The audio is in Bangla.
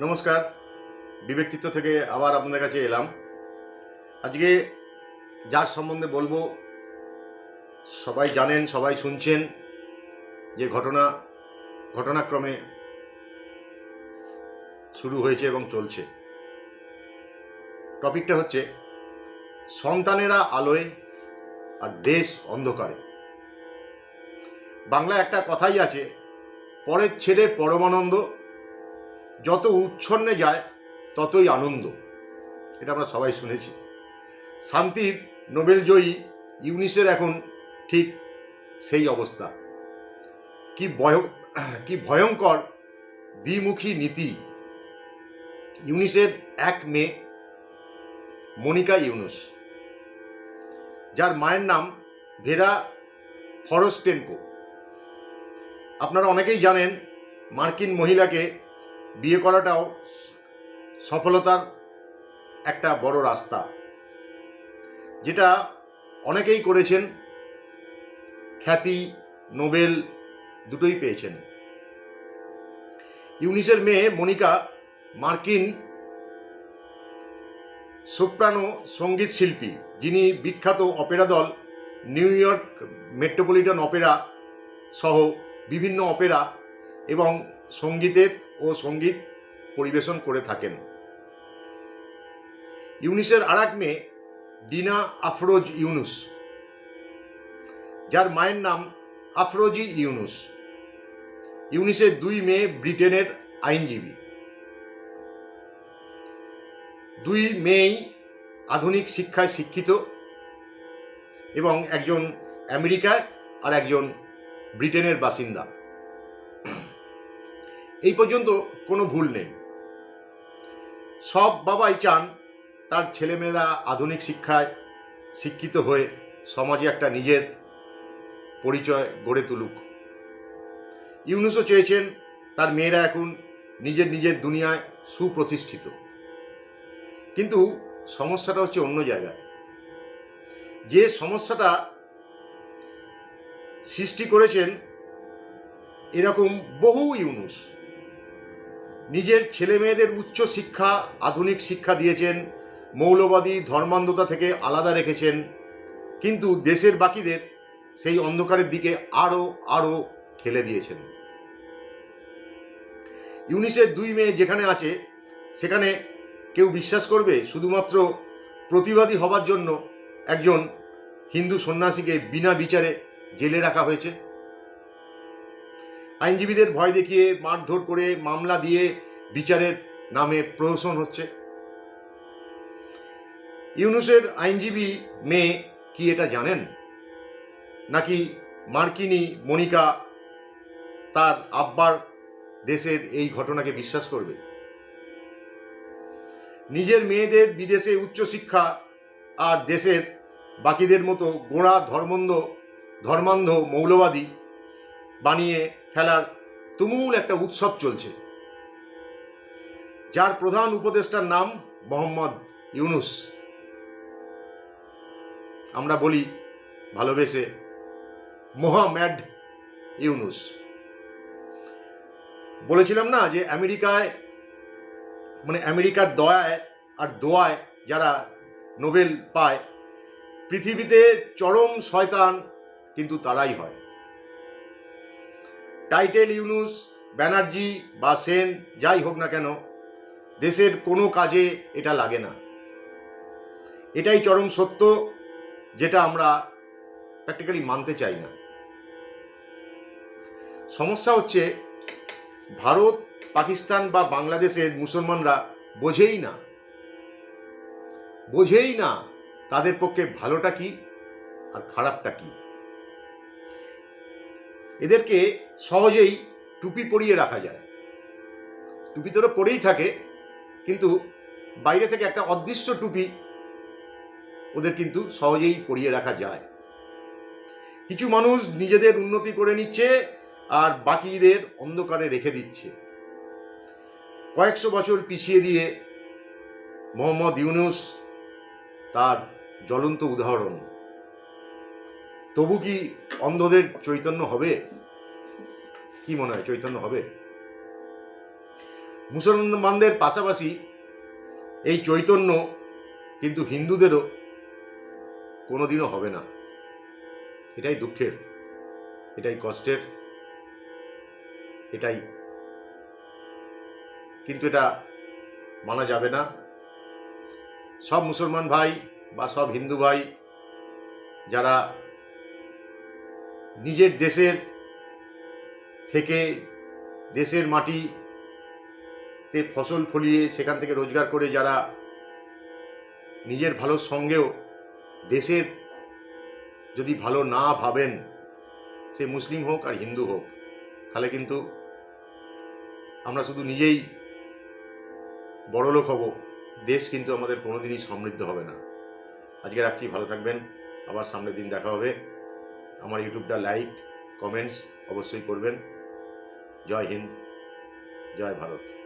নমস্কার। বিব্যক্তিত্ব থেকে আবার আপনাদের কাছে এলাম। আজকে যার সম্বন্ধে বলব, সবাই জানেন, সবাই শুনছেন যে ঘটনা, ঘটনাক্রমে শুরু হয়েছে এবং চলছে। টপিকটা হচ্ছে, সন্তানেরা আলোয় আর দেশ অন্ধকারে। বাংলা একটা কথাই আছে, পরের ছেলে পরমানন্দ যত উচ্ছন্নে যায়, ততই আনন্দ। এটা আমরা সবাই শুনেছি। শান্তির নোবেল জয়ী ইউনিসের এখন ঠিক সেই অবস্থা। কি ভয়, কি ভয়ঙ্কর দ্বিমুখী নীতি। ইউনিসের এক মেয়ে, মনিকা ইউনুস, যার মায়ের নাম ভেরা ফরস্টেনকো। আপনারা অনেকেই জানেন, মার্কিন মহিলাকে বিয়ে করাটাও সফলতার একটা বড় রাস্তা। যেটা অনেকেই করেছেন, খ্যাতি, নোবেল দুটোই পেয়েছেন। ইউনিসের মেয়ে মনিকা মার্কিন সোপ্রানো সংগীত শিল্পী, যিনি বিখ্যাত অপেরা দল, নিউ ইয়র্ক মেট্রোপলিটন অপেরা সহ বিভিন্ন অপেরা এবং সঙ্গীতের ও সংগীত পরিবেশন করে থাকেন। ইউনিসের আর এক মেয়ে ডিনা আফরোজ ইউনুস, যার মায়ের নাম আফরোজি ইউনুস। ইউনিসের দুই মেয়ে ব্রিটেনের আইনজীবী। দুই মেয়েই আধুনিক শিক্ষায় শিক্ষিত এবং একজন আমেরিকায় আর একজন ব্রিটেনের বাসিন্দা। এই পর্যন্ত কোনো ভুল নেই। সব বাবাই চান তার ছেলেমেয়েরা আধুনিক শিক্ষায় শিক্ষিত হয়ে সমাজে একটা নিজের পরিচয় গড়ে তুলুক। ইউনুসও চেয়েছেন তার মেয়েরা এখন নিজের নিজের দুনিয়ায় সুপ্রতিষ্ঠিত। কিন্তু সমস্যাটা হচ্ছে অন্য জায়গায়। যে সমস্যাটা সৃষ্টি করেছেন এরকম বহু ইউনুস। নিজের ছেলে মেয়েদের উচ্চ শিক্ষা, আধুনিক শিক্ষা দিয়েছেন, মৌলবাদী, ধর্মান্ধতা থেকে আলাদা রেখেছেন। কিন্তু দেশের বাকিদের সেই অন্ধকারের দিকে আরও আরও ঠেলে দিয়েছেন। ইউনিসের দুই মেয়ে যেখানে আছে, সেখানে কেউ বিশ্বাস করবে শুধুমাত্র প্রতিবাদী হবার জন্য একজন হিন্দু সন্ন্যাসীকে বিনা বিচারে জেলে রাখা হয়েছে। আইনজীবীদের ভয় দেখিয়ে, মারধর করে, মামলা দিয়ে বিচারের নামে প্রহসন হচ্ছে। ইউনুসের আইনজীবী মেয়ে কি এটা জানেন? নাকি মার্কিনী মনিকা তার আব্বার দেশের এই ঘটনাকে বিশ্বাস করবে? নিজের মেয়েদের বিদেশে উচ্চশিক্ষা আর দেশের বাকিদের মতো গোড়া, ধর্মন্ধ, ধর্মান্ধ, মৌলবাদী বানিয়ে ফেলার তুমুল একটা উৎসব চলছে। যার প্রধান উপদেষ্টার নাম মোহাম্মদ ইউনুস। আমরা বলি, ভালোবেসে মোহাম্মদ ইউনুস। বলেছিলাম না যে আমেরিকায় মানে আমেরিকার দয়ায় আর দোয়ায় যারা নোবেল পায়, পৃথিবীতে চরম শয়তান কিন্তু তারাই হয়। টাইটেল ইউনুস, ব্যানার্জি বা সেন, যাই হোক না কেন, দেশের কোনো কাজে এটা লাগে না। এটাই চরম সত্য, যেটা আমরা প্র্যাকটিক্যালি মানতে চাই না। সমস্যা হচ্ছে, ভারত, পাকিস্তান বা বাংলাদেশের মুসলমানরা বোঝেই না। বোঝেই না তাদের পক্ষে ভালোটা কি আর খারাপটা কি। এদেরকে সহজেই টুপি পরিয়ে রাখা যায়। টুপি তো পরেই থাকে, কিন্তু বাইরে থেকে একটা অদৃশ্য টুপি ওদের কিন্তু সহজেই পরিয়ে রাখা যায়। কিছু মানুষ নিজেদের উন্নতি করে নিচ্ছে আর বাকিদের অন্ধকারে রেখে দিচ্ছে। কয়েকশো বছর পিছিয়ে দিয়ে মোহাম্মদ ইউনুস তার জ্বলন্ত উদাহরণ। তবু কি অন্ধদের চৈতন্য হবে? কি মনে হয় চৈতন্য হবে? মুসলমানদের পাশাপাশি এই চৈতন্য কিন্তু হিন্দুদেরও কোনোদিনও হবে না। এটাই দুঃখের, এটাই কষ্টের, এটাই কিন্তু এটা মানা যাবে না। সব মুসলমান ভাই বা সব হিন্দু ভাই যারা নিজের দেশের থেকে দেশের মাটিতে ফসল ফলিয়ে সেখান থেকে রোজগার করে যারা নিজের ভালোর সঙ্গেও দেশের যদি ভালো না ভাবেন, সে মুসলিম হোক আর হিন্দু হোক, তাহলে কিন্তু আমরা শুধু নিজেই বড়লোক হব, দেশ কিন্তু আমাদের কোনোদিনই সমৃদ্ধ হবে না। আজকে রাখছি, ভালো থাকবেন। আবার সামনের দিন দেখা হবে। আমার ইউটিউবটা লাইক কমেন্টস অবশ্যই করবেন। জয় হিন্দ জয় ভারত।